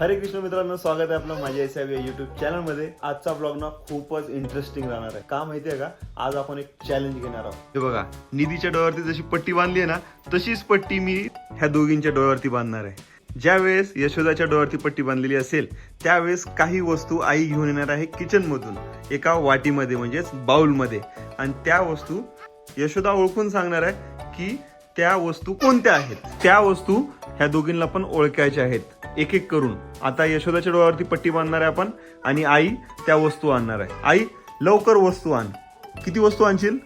हरे कृष्ण मित्रांनो स्वागत आहे आपलं माझ्या एस या युट्यूब चॅनलमध्ये. आजचा ब्लॉग ना खूपच इंटरेस्टिंग राहणार आहे. का माहितीये का? आज आपण एक चॅलेंज घेणार आहोत. हे बघा निधीच्या डोळ्यावरती जशी पट्टी बांधली आहे ना तशीच पट्टी मी ह्या दोघींच्या डोळ्यावरती बांधणार आहे. ज्या वेळेस यशोदाच्या डोळ्यावरती पट्टी बांधलेली असेल त्यावेळेस काही वस्तू आई घेऊन येणार आहे किचन मधून. एका वाटीमध्ये म्हणजेच बाउलमध्ये आणि त्या वस्तू यशोदा ओळखून सांगणार आहे की त्या वस्तू कोणत्या आहेत? त्या वस्तू ह्या दोघींना पण ओळखायच्या आहेत. एक एक करून. आता यशोदाच्या डोळ्यावरती पट्टी बांधणार आहे आपण आणि आई त्या वस्तू आणणार आहे. आई लवकर वस्तू आण. किती वस्तू आणशील?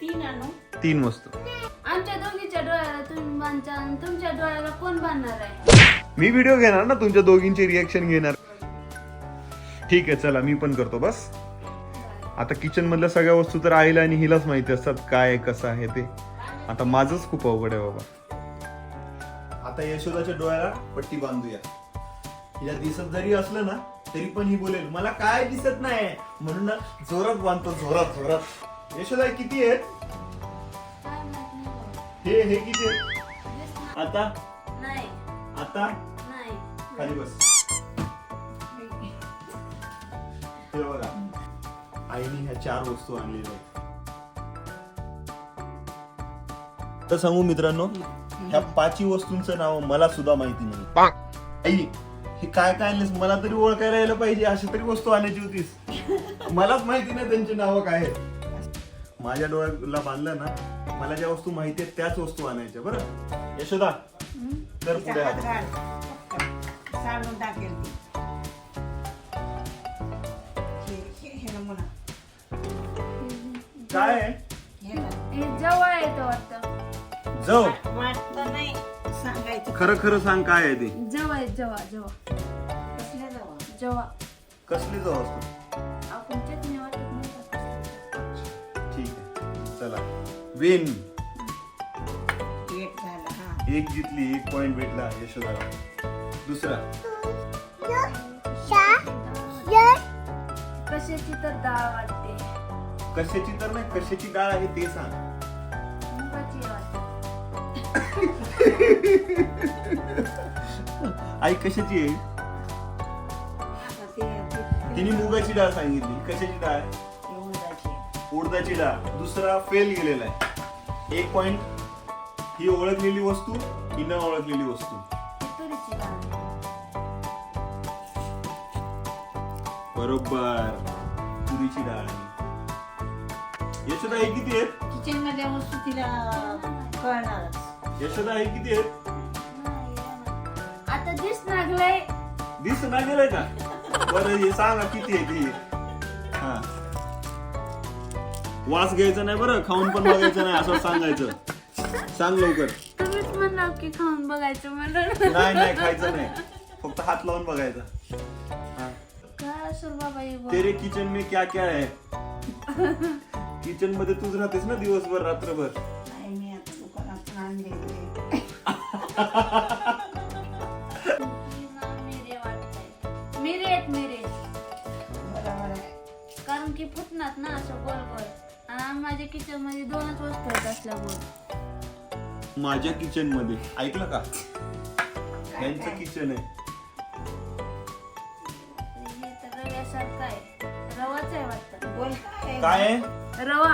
तीन आणू. तीन वस्तू. आमच्या दोघीच्या डोळ्याला तुम्ही बांधता आणि तुमच्या डोळ्याला कोण बांधणार आहे? मी व्हिडिओ घेणार ना तुमच्या दोघींचे रिएक्शन घेणार. ठीक आहे चला मी पण करतो बस. आता किचन मधल्या सगळ्या वस्तू तर आईला आणि हिलाच माहिती असतात काय कसं आहे ते. आता माझंच खूप अवघड आहे बाबा. आता यशोदाच्या डोळ्याला पट्टी बांधूया. हिला दिसत जरी असलं ना तरी पण ही बोलेल मला काय दिसत नाही म्हणून ना जोरात बांधतो जोरात जोरात. यशोदा किती आहेत. हे हे किती आहेत? आता? नाही. आता? नाही. खाली बस. हे बघा. आईने ह्या चार वस्तू आणलेल्या आहेत. तर सांगू मित्रांनो ह्या पाचही वस्तूंचं नाव मला सुद्धा माहिती नाही. आई हे काय काय आणलेस? मला तरी ओळखायला यायला पाहिजे. अशी तरी वस्तू आणायची होतीस. मलाच माहिती नाही त्यांची नावं काय आहेत. माझ्या डोळ्याला बांधलं ना मला ज्या वस्तू माहिती आहेत त्याच वस्तू आणायच्या. बरं? यशोदा तर पुढे काय? जवळ येतं वाटतं. जाऊ. वाटतं नाही. सांगायचं. खरं खरं सांग काय आहे ते. आहे कसल्या जावं. कसली जाऊ असतो? आपण चटणी वाटत नाही का? ठीक आहे. चला. विन एक झालं हा. एक जितली एक पॉइंट भेटला यशोदाला. दुसरा. कशाची तर डाळ वाटते. कशाची तर नाही कशाची डाळ आहे ते सांग. आई कशाची आहे? तिने मुगाची डाळ सांगितली. कशाची डाळ? उडदाची. डाळ. दुसरा फेल गेलेला आहे. एक पॉइंट ही ओळखलेली वस्तू ही न ओळखलेली वस्तू. बरोबर. तुरीची डाळ. आहे. यशोदा हे किती आहेत किचन मधल्या वस्तू तिला कळणारच. यशोदा हे किती आहेत? आता दिस लागलंय दिस गेलंय का? बरं हे सांगा किती आहे ती हा. वास घ्यायचा नाही बरं खाऊन पण बघायचं नाही असं सांगायचं. सांग लवकर. तुम्हीच म्हणला की खाऊन बघायचं म्हणून. नाही नाही खायचं नाही. फक्त हात लावून बघायचा. हा. तेरे किचन में क्या क्या है किचनमध्ये तूच राहतेस ना दिवसभर रात्रभर? मिरे वाटतंय मिरे आहेत मिरे बरोबर आहे कारण की फुटणार ना असं गोल गोल आणि माझ्या किचनमध्ये. दोनच वस्तू आहेत असल्यामुळे माझ्या किचनमध्ये ऐकलं का? यांचं किचन आहे. हे तर रव्यासारखं आहे रवाच आहे वाटतं बोल काय आहे? रवा.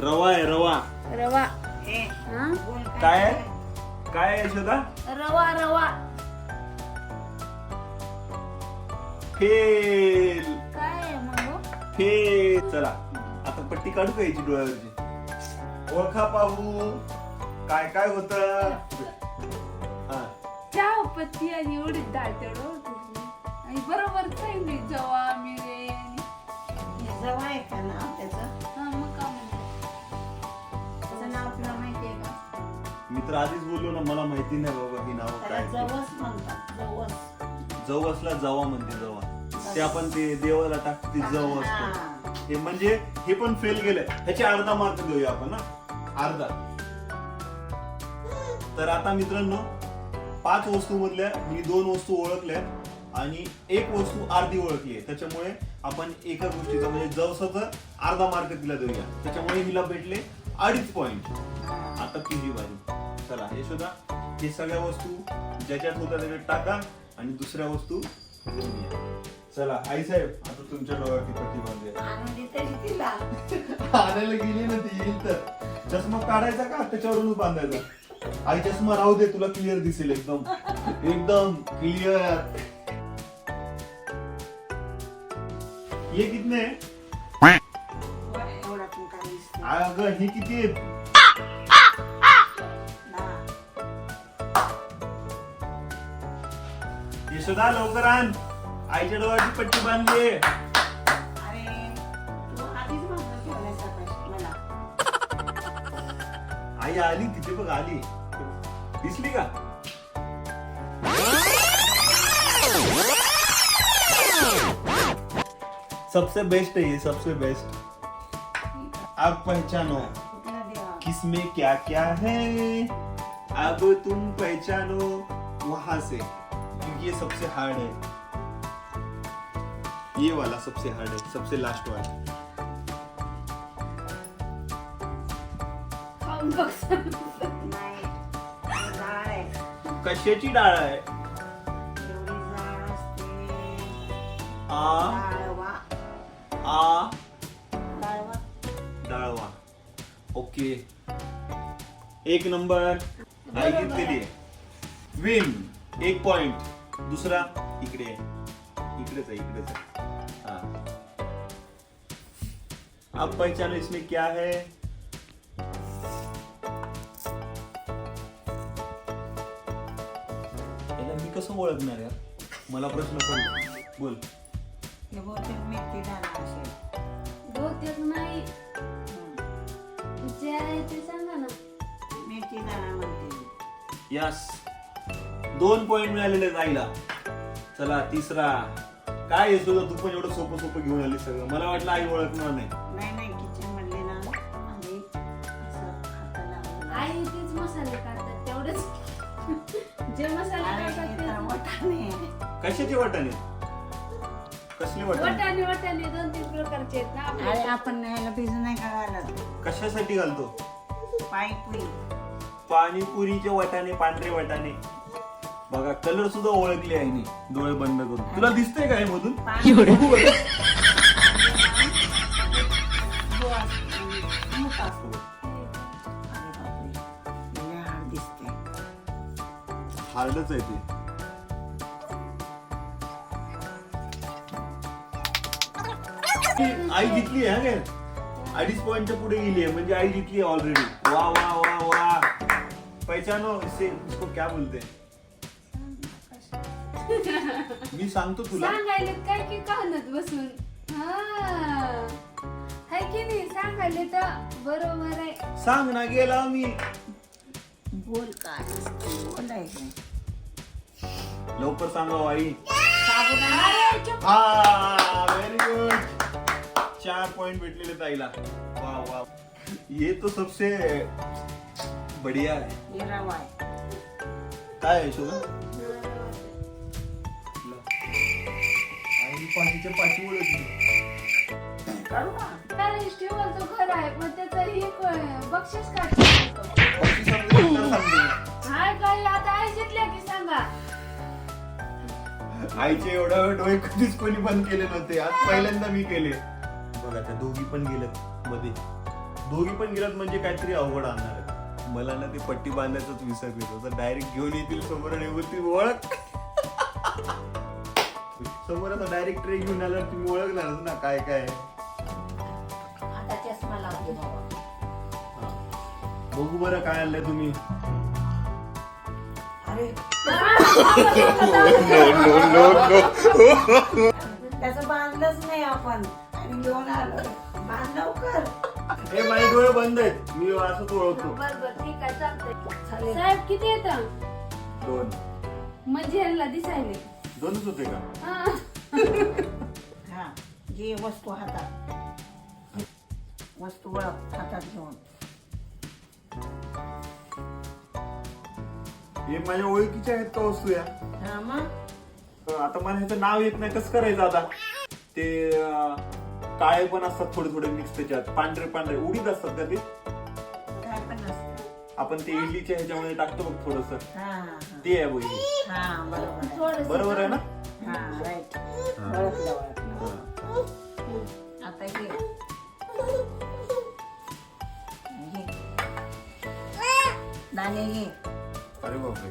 रवा आहे रवा. रवा. हा बोल काय आहे? काय आहे यशोदा रवा रवा. फेल. काय आहे मग हो? फेल. चला आता पट्टी काढू का याची डोळ्यावरची? ओळखा पाहू. काय काय होत? हा. चहा पत्ती आणि उडीद डाळ तेवढं होतं. आणि बरोबर जवा मिरे. हे जवळ आहे का नाव त्याचं? तर आधीच बोललो ना मला माहिती नाही बाबा ही नाव त्याला काय ते. जवस म्हणतात जवस. जवसला जवा म्हणते जवा. ते आपण ते देवाला टाकतो ते जव असतो. हे म्हणजे हे पण फेल गेलंय. ह्याचे अर्धा मार्क देऊया आपण ना अर्धा. तर आता मित्रांनो पाच वस्तू मधल्या मी दोन वस्तू ओळखल्या आणि एक वस्तू अर्धी ओळखली आहे. त्याच्यामुळे आपण एका गोष्टीचा म्हणजे जवसाचा अर्धा मार्क तिला देऊया. त्याच्यामुळे हिला भेटले अडीच पॉइंट आता तिन्ही बारी चला यशोदा हे सगळ्या वस्तू ज्याच्यात होत्या त्याच्यात टाका आणि दुसऱ्या वस्तू. चला आई साहेब आता तुमच्या डोळ्यावरती पट्टी तिला आणायला गेली ना ती येईल तर. चष्मा काढायचा का? त्याच्यावरूनच बांधायचा. आई चष्मा राहू दे तुला क्लिअर दिसेल एकदम. एकदम क्लिअर ये कितने? अगं हे किती? लवकर आण आईच्या डोळ्याची पट्टी बांधली अरे तू आधीच मला. आई आली तिथे बघ आली. दिसली का? सबसे बेस्ट है ये सबसे बेस्ट अब पहचानो किसमें क्या क्या है? अब तुम पहचानो वहाँ से. ये सबसे हार्ड है। ये वाला सबसे हार्ड है सबसे लास्ट वाला कशाची डाळ आहे आ आ डाळवा डाळवा ओके एक नंबर आई घेतलेली आहे विन एक पॉइंट दुसरा इकडे आहे. इकडेच आहे इकडेच आहे. हा. अब पहचानो इसमें क्या है? याला मी कसं ओळखणार यार? मला प्रश्न पडला. बोल. हे बहुतेक मेथी दाणा असेल. बहुतेक नाही. हम्म. जे आहे ते सांगा ना. मेथी दाणा म्हणते मी. यस दोन पॉइंट मिळालेले आईला. चला तिसरा. काय तुझं तू पण एवढं सोपं सोपं घेऊन आली सगळं. मला वाटलं आई ओळखणार नाही. नाही नाही किचन मधले ना आधी असं हाताला आई तेच मसाले काढतात तेवढेच. जे मसाले अरे काढतात ते तर वाटाणे कशाचे वाटाणे? कसले वाटाणे? वटाणे वटाणे दोन तीन प्रकारचे आहेत ना अरे आपण भिजू नाही का घालत? कशासाठी घालतो? पायपुरी पाणीपुरीचे वाटाणे पांढरे वाटाणे. बघा कलर सुद्धा ओळखले आईने डोळे बंद करून. तुला दिसतंय काय मधून? बघू बरं. हार्डच आहे ते. आई जिंकली आहे हा काय? अडीच पॉइंटच्या पुढे गेली आहे म्हणजे आई जिंकली आहे ऑलरेडी वा वा वा वा. पहचानो इसे इसको क्या बोलते हैं? मी सांगतो तुला. सांगायले काय की काहनत बसून? हा. हाय की नाही? सांगायले तर बरोबर आहे. सांग ना गेला मी. बोल काय? बोलायचं लवकर सांगा आई साबुदाणा. अरे, चुप. हा व्हेरी गुड चार पॉइंट भेटलेले ताईला. वा वा. ये तो सबसे बढ़िया है. काय आहे शोधा पाठीच्या पाठी ओळखली करू का? कारण स्टीवलचं घर आहे पण ही बक्षीस काय आता की सांगा. आईचे एवढं डोळे कधीच कोणी बंद केले नव्हते. आज पहिल्यांदा मी केले. बघा त्या दोघी पण गेल्यात मध्ये. दोघी पण गेल्यात म्हणजे काहीतरी अवघड आणणार आहे मला ना ते पट्टी बांधायचंच विसरले. होतं डायरेक्ट घेऊन येतील समोर आणि ओळख. समोर आता डायरेक्ट ट्रे घेऊन आल्यावर तुम्ही ओळखणारच ना काय काय. आहे. आता चष्मा लावते बाबा. बघू बरं काय आणलंय तुम्ही. अरे. त्याचं बांधलंच नाही आपण. आणि घेऊन आलो बांध लवकर. हे माझे डोळे बंद आहेत. मी असंच ओळखतो बर बर ठीक आहे चालतंय. चालेल. साहेब किती येतं? दोन. म्हणजे यांना दिसायले. दोनच होते का? हा. घे वस्तू हातात. वस्तू हातात घेऊन. हे माझ्या ओळखीच्या आहेत का वस्तू या? हा मग? आता मला ह्याचं नाव येत नाही कसं करायचं आता? ते अं, काळे पण असतात थोडे थोडे मिक्स त्याच्यात. पांढरे पांढरे उडीद असतात का ते? काय पण नसतं आपण ते इडलीच्या ह्याच्यामध्ये टाकतो बघ थोडस. हा हा ते आहे बघ हे. बरोबर आहे. थोडस बरोबर आहे ना हा राईट ओळखलं ओळखलं हा. आता घे घे. दाणे घे अरे बापरे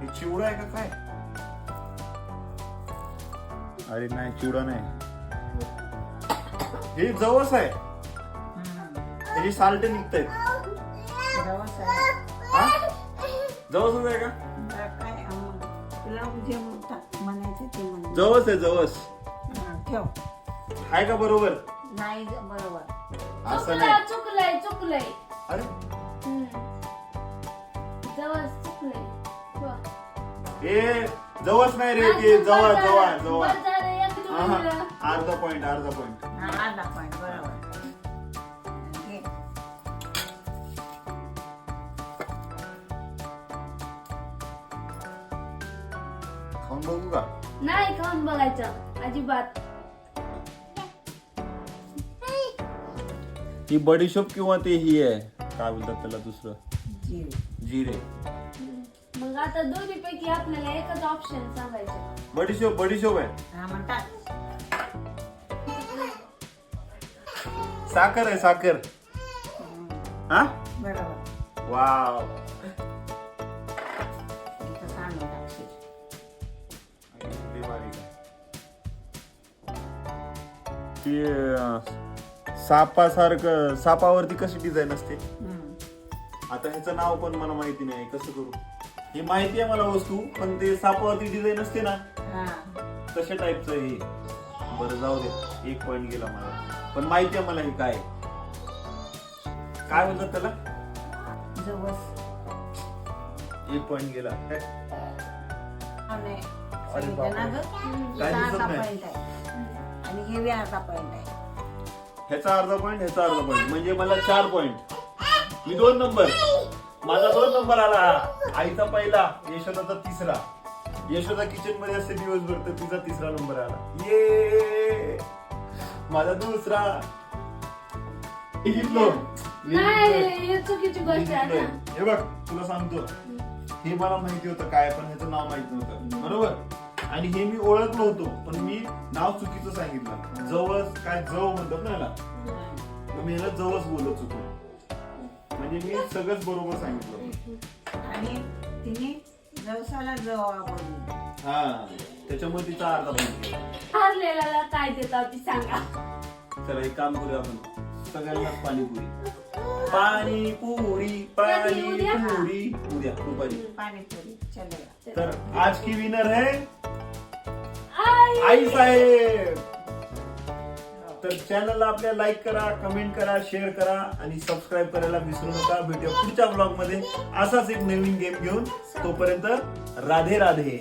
हे चिवडा आहे का काय अरे नाही चिवडा नाही हे जवस आहे हम्म. त्याची साल्ट निघतायत जवस आहे. जवसच आहे का? आता काय अं, तुला जे म्हणतात- म्हणायचं ते म्हण जवस आहे जवस हा, ठेव. आहे का बरोबर? नाही ज- बरोबर. असं चुकलं नाही. चुकलंय चुकलंय. अरे. हम्म. जवळ चुकलंय. वा. हे जवस नाही रे ते बस जवा झालं. जवा जवा बस झालं, एक हा, हा. अर्धा पॉइंट अर्धा पॉइंट हा अर्धा पॉईंट बरोबर. नाही खाऊन बघायचं. अजिबात. ही बडीशोप किंवा ते ही आहे? काय बोलतात त्याला दुसरं? जिरे. जिरे मग आता दोन्ही पैकी आपल्याला एकच ऑप्शन सांगायचं. बडीशोप बडीशोप आहे. हा म्हणतात. साखर आहे साखर. हा? बरोबर. वाव. ते सापासारखं सापावरती कशी डिझाईन असते. आता ह्याचं नाव पण मला माहिती नाही कसं करू हे माहिती आहे मला वस्तू पण ते सापावरती डिझाईन असते ना तशा टाईपचं हे बरं जाऊ दे एक पॉइंट गेला मला पण माहिती आहे मला हे काय. काय बोलतात त्याला एक पॉइंट गेला काय? अरे. गं? काय दिसत नाही. पॉईंट आणि हे बी अर्धा पॉईंट आहे. ह्याचा अर्धा पॉइंट ह्याचा अर्धा पॉइंट म्हणजे मला चार पॉइंट मी दोन नंबर माझा दोन नंबर आला. आईचा पहिला यशोदाचा तिसरा. यशोदा किचनमध्ये असते दिवसभर तर तिचा तिसरा नंबर आला. ये! माझा दुसरा. मी जिंकलो. मी नाही जिंकलोय. हे चुकीची मी गोष्ट आहे जिंकलोय. ना हे बघ तुला सांगतो. हे मला माहिती होतं काय पण ह्याचं नाव माहीत नव्हतं. बरोबर? आणि हे मी ओळखलो होतो पण मी नाव चुकीचं सांगितलं. जवस काय जव म्हणतात ना याला? मी याला जवस बोलत होतो. म्हणजे मी सगळंच बरोबर सांगितलं. आणि तिने जवसाला जवा बोलली हा त्याच्यामुळे तिचा अर्धा काय देतात ती सांगा. चला एक काम करूया आपण. सगळ्यांनाच पाणीपुरी पाणीपुरी उद्या? पाणीपुरी उद्या दुपारी. तर आज की विनर है आई साहेब. तर चॅनलला आपल्या लाईक करा कमेंट करा शेअर करा आणि सबस्क्राईब करायला विसरू नका. भेटूया पुढच्या ब्लॉगमध्ये. असाच एक नवीन गेम घेऊन. तोपर्यंत राधे राधे.